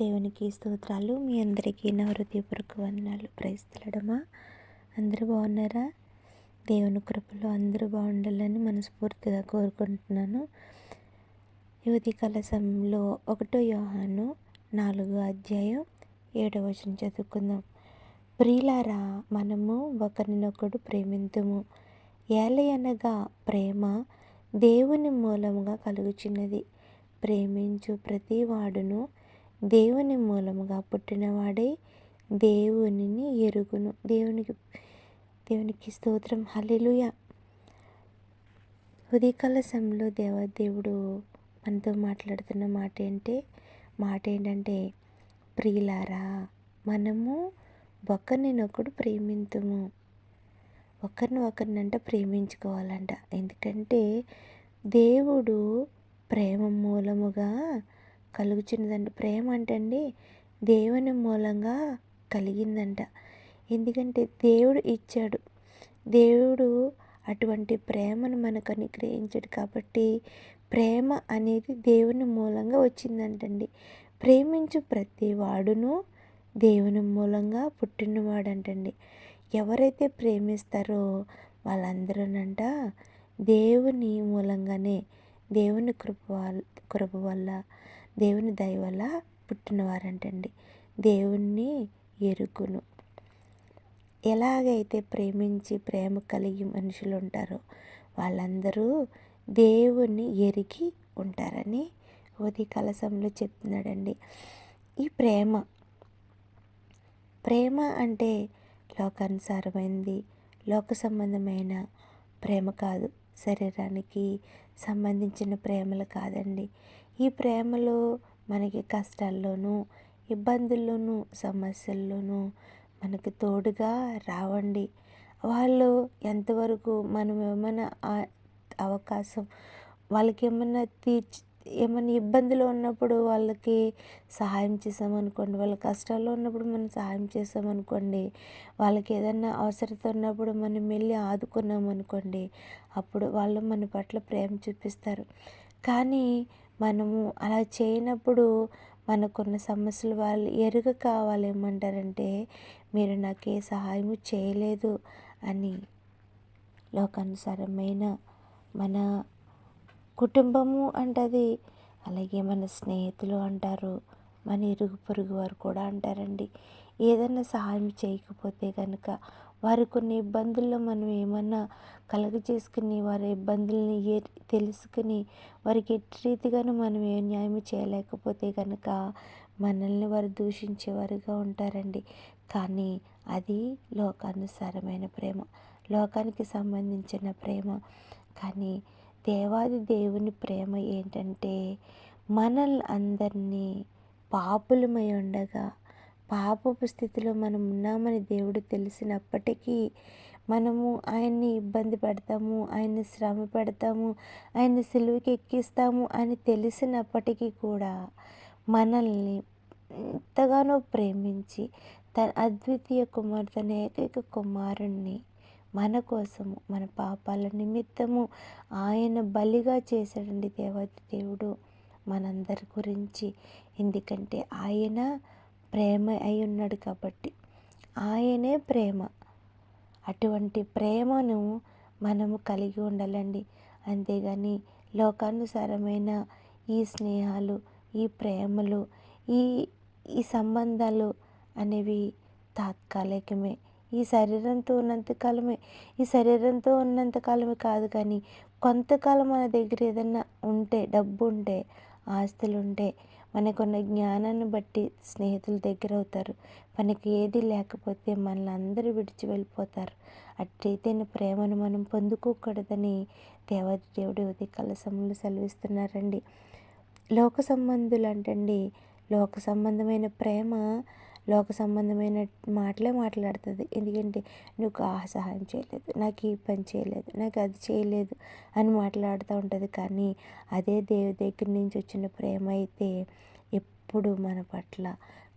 దేవునికి స్తోత్రాలు. మీ అందరికీ నా హృదయపూర్వక వందనాలు. ప్రైస్తలడమా అందరూ బాగున్నారా? దేవుని కృపలో అందరూ బాగుండాలని మనస్ఫూర్తిగా కోరుకుంటున్నాను. యువతి కలసంలో ఒకటో యోహాను నాలుగో అధ్యాయం ఏడవ వచనం చదువుకుందాం. ప్రియులారా మనము ఒకరినొకడు ప్రేమింతుము. ఏలయనగా ప్రేమ దేవుని మూలముగా కలుగుచున్నది. ప్రేమించు ప్రతి వాడును దేవుని మూలముగా పుట్టినవాడై దేవునిని ఎరుగును. దేవునికి దేవునికి స్తోత్రం. హలిలుయ ఉదయకాల సమయంలో దేవదేవుడు మనతో మాట్లాడుతున్న మాట ఏంటి మాట ఏంటంటే ప్రియులారా మనము ఒకరినొకడు ప్రేమింతుము. ఒకరిని ఒకరినంట ప్రేమించుకోవాలంట. ఎందుకంటే దేవుడు ప్రేమ మూలముగా కలుగుచున్నదంట ప్రేమ అంటండి దేవుని మూలంగా కలిగిందంట. ఎందుకంటే దేవుడు ఇచ్చాడు. దేవుడు అటువంటి ప్రేమను మనకు అనుగ్రహించాడు కాబట్టి ప్రేమ అనేది దేవుని మూలంగా వచ్చిందంటండి. ప్రేమించు ప్రతి వాడును దేవుని మూలంగా పుట్టినవాడంటండి. ఎవరైతే ప్రేమిస్తారో వాళ్ళందరూనంట దేవుని మూలంగానే దేవుని కృప కృప వల్ల దేవుని దయ వల్ల పుట్టినవారంటండి. దేవుణ్ణి ఎరుకును ఎలాగైతే ప్రేమించి ప్రేమ కలిగి మనుషులు ఉంటారో వాళ్ళందరూ దేవుణ్ణి ఎరిగి ఉంటారని ఉది కలసంలో చెప్తున్నాడండి. ఈ ప్రేమ ప్రేమ అంటే లోకానుసారమైనది లోక సంబంధమైన ప్రేమ కాదు. శరీరానికి సంబంధించిన ప్రేమలు కాదండి. ఈ ప్రేమలు మనకి కష్టాల్లోనూ ఇబ్బందుల్లోనూ సమస్యల్లోనూ మనకి తోడుగా రావండి. వాళ్ళు ఎంతవరకు మనం ఏమైనా అవకాశం వాళ్ళకి ఏమైనా తీర్చి ఏమైనా ఇబ్బందులు ఉన్నప్పుడు వాళ్ళకి సహాయం చేసామనుకోండి వాళ్ళ కష్టాల్లో ఉన్నప్పుడు మనం సహాయం చేసామనుకోండి వాళ్ళకి ఏదన్నా అవసరత ఉన్నప్పుడు మనం వెళ్ళి ఆదుకున్నామనుకోండి అప్పుడు వాళ్ళు మన పట్ల ప్రేమ చూపిస్తారు. కానీ మనము అలా చేయనప్పుడు మనకున్న సమస్యలు వాళ్ళు ఎరుగక వాళ్ళు ఏమంటారంటే మీరు నాకు ఏ సహాయము చేయలేదు అని లోకానుసారమైన మన కుటుంబము అంటది. అలాగే మన స్నేహితులు అంటారు. మన ఇరుగు పొరుగు వారు కూడా అంటారండి. ఏదైనా సహాయం చేయకపోతే కనుక వారు కొన్ని ఇబ్బందుల్లో మనం ఏమన్నా కలగ చేసుకుని వారి ఇబ్బందుల్ని ఏ తెలుసుకుని వారికి ఎట్టి రీతిగాను మనం ఏ న్యాయం చేయలేకపోతే కనుక మనల్ని వారు దూషించేవారుగా ఉంటారండి. కానీ అది లోకానుసారమైన ప్రేమ. లోకానికి సంబంధించిన ప్రేమ. కానీ దేవాది దేవుని ప్రేమ ఏంటంటే మనల్ని అందరినీ పాపులమై ఉండగా పాపపు స్థితిలో మనం ఉన్నామని దేవుడు తెలిసినప్పటికీ మనము ఆయన్ని ఇబ్బంది పెడతాము ఆయన్ని శ్రమ పెడతాము ఆయన్ని సిలువుకి ఎక్కిస్తాము అని తెలిసినప్పటికీ కూడా మనల్ని ఎంతగానో ప్రేమించి తన అద్వితీయ కుమార్ తన ఏకైక కుమారుణ్ణి మన కోసము మన పాపాల నిమిత్తము ఆయన బలిగా చేశాడండి దేవాది దేవుడు మనందరి గురించి. ఎందుకంటే ఆయన ప్రేమ అయి ఉన్నాడు కాబట్టి ఆయనే ప్రేమ. అటువంటి ప్రేమను మనము కలిగి ఉండాలండి. అంతేగాని లోకానుసారమైన ఈ స్నేహాలు ఈ ప్రేమలు ఈ ఈ సంబంధాలు అనేవి తాత్కాలికమే. ఈ శరీరంతో ఉన్నంతకాలమే ఈ శరీరంతో ఉన్నంతకాలమే కాదు కానీ కొంతకాలం మన దగ్గర ఏదన్నా ఉంటే డబ్బు ఉంటే ఆస్తులు ఉంటే మనకున్న జ్ఞానాన్ని బట్టి స్నేహితుల దగ్గర అవుతారు. మనకి ఏది లేకపోతే మనల్ని అందరూ విడిచి వెళ్ళిపోతారు. అట్లయితేన ప్రేమను మనం పొందుకోకూడదని దేవాది దేవుడి ఉదయకాల కలసములు సెలవిస్తున్నారండి. లోక సంబంధులు అంటండి లోక సంబంధమైన ప్రేమ లోక సంబంధమైన మాటలే మాట్లాడుతుంది. ఎందుకంటే నువ్వు ఆ సహాయం చేయలేదు నాకు ఈ పని చేయలేదు నాకు అది చేయలేదు అని మాట్లాడుతూ ఉంటుంది. కానీ అదే దేవు దగ్గర నుంచి వచ్చిన ప్రేమ అయితే ఎప్పుడు మన పట్ల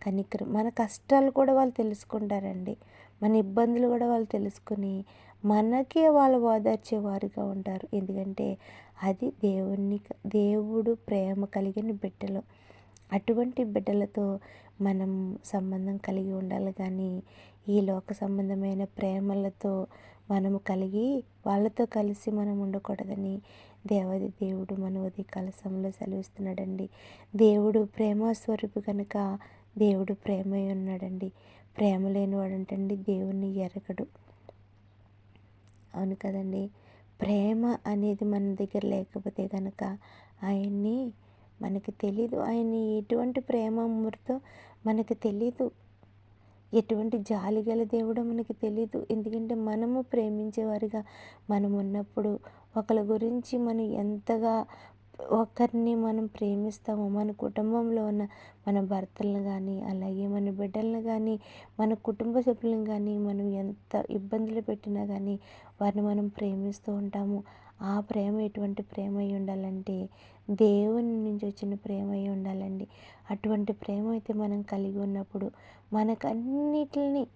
కనికరం మన కష్టాలు కూడా వాళ్ళు తెలుసుకుంటారండి. మన ఇబ్బందులు కూడా వాళ్ళు తెలుసుకుని మనకే వాళ్ళు ఓదార్చేవారుగా ఉంటారు. ఎందుకంటే అది దేవుని దేవుడు ప్రేమ కలిగిన బిడ్డలు. అటువంటి బిడ్డలతో మనం సంబంధం కలిగి ఉండాలి కానీ ఈ లోక సంబంధమైన ప్రేమలతో మనము కలిగి వాళ్ళతో కలిసి మనం ఉండకూడదని దేవది దేవుడు మన ఉదయ కలసంలో సెలవిస్తున్నాడండి. దేవుడు ప్రేమ స్వరూపు కనుక దేవుడు ప్రేమ ఉన్నాడండి. ప్రేమ లేనివాడంటండి దేవుణ్ణి ఎరగడు. అవును కదండి. ప్రేమ అనేది మన దగ్గర లేకపోతే కనుక ఆయన్ని మనకి తెలీదు. ఆయన ఎటువంటి ప్రేమ మనకు తెలీదు. ఎటువంటి జాలి గల దేవుడో మనకు తెలీదు. ఎందుకంటే మనము ప్రేమించేవారిగా మనం ఉన్నప్పుడు ఒకరి గురించి మనం ఎంతగా ఒకరిని మనం ప్రేమిస్తామో మన కుటుంబంలో ఉన్న మన భర్తలను కానీ అలాగే మన బిడ్డలను కానీ మన కుటుంబ సభ్యులను కానీ మనం ఎంత ఇబ్బందులు పెట్టినా కానీ వారిని మనం ప్రేమిస్తూ ఉంటాము. ఆ ప్రేమ ఎటువంటి ప్రేమ అయి ఉండాలంటే దేవుని నుంచి వచ్చిన ప్రేమ అయి ఉండాలండి. అటువంటి ప్రేమ అయితే మనం కలిగి ఉన్నప్పుడు మనకన్నిటిని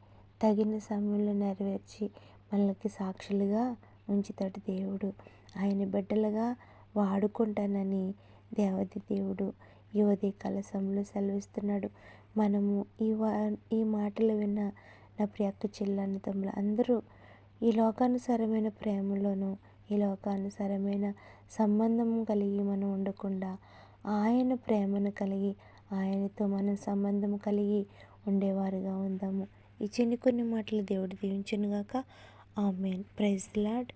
తగిన సమయంలో నెరవేర్చి మనకి సాక్షులుగా ఉంచుతాడు దేవుడు. ఆయన బిడ్డలుగా వాడుకుంటానని దేవతి దేవుడు ఈ ఉదయ కలసంలో సెలవిస్తున్నాడు. మనము ఈ వా ఈ మాటలు విన్న నా ప్రియక్క చెల్లెని తమ్ముడు అందరూ ఈ లోకానుసారమైన ప్రేమలోనూ ఈ లోకానుసారమైన సంబంధం కలిగి మనం ఉండకుండా ఆయన ప్రేమను కలిగి ఆయనతో మనం సంబంధం కలిగి ఉండేవారుగా ఉందాము. ఈ చిన్ని కొన్ని మాటలు దేవుడు దీవించునుగాక. ఆమెన్. Praise lord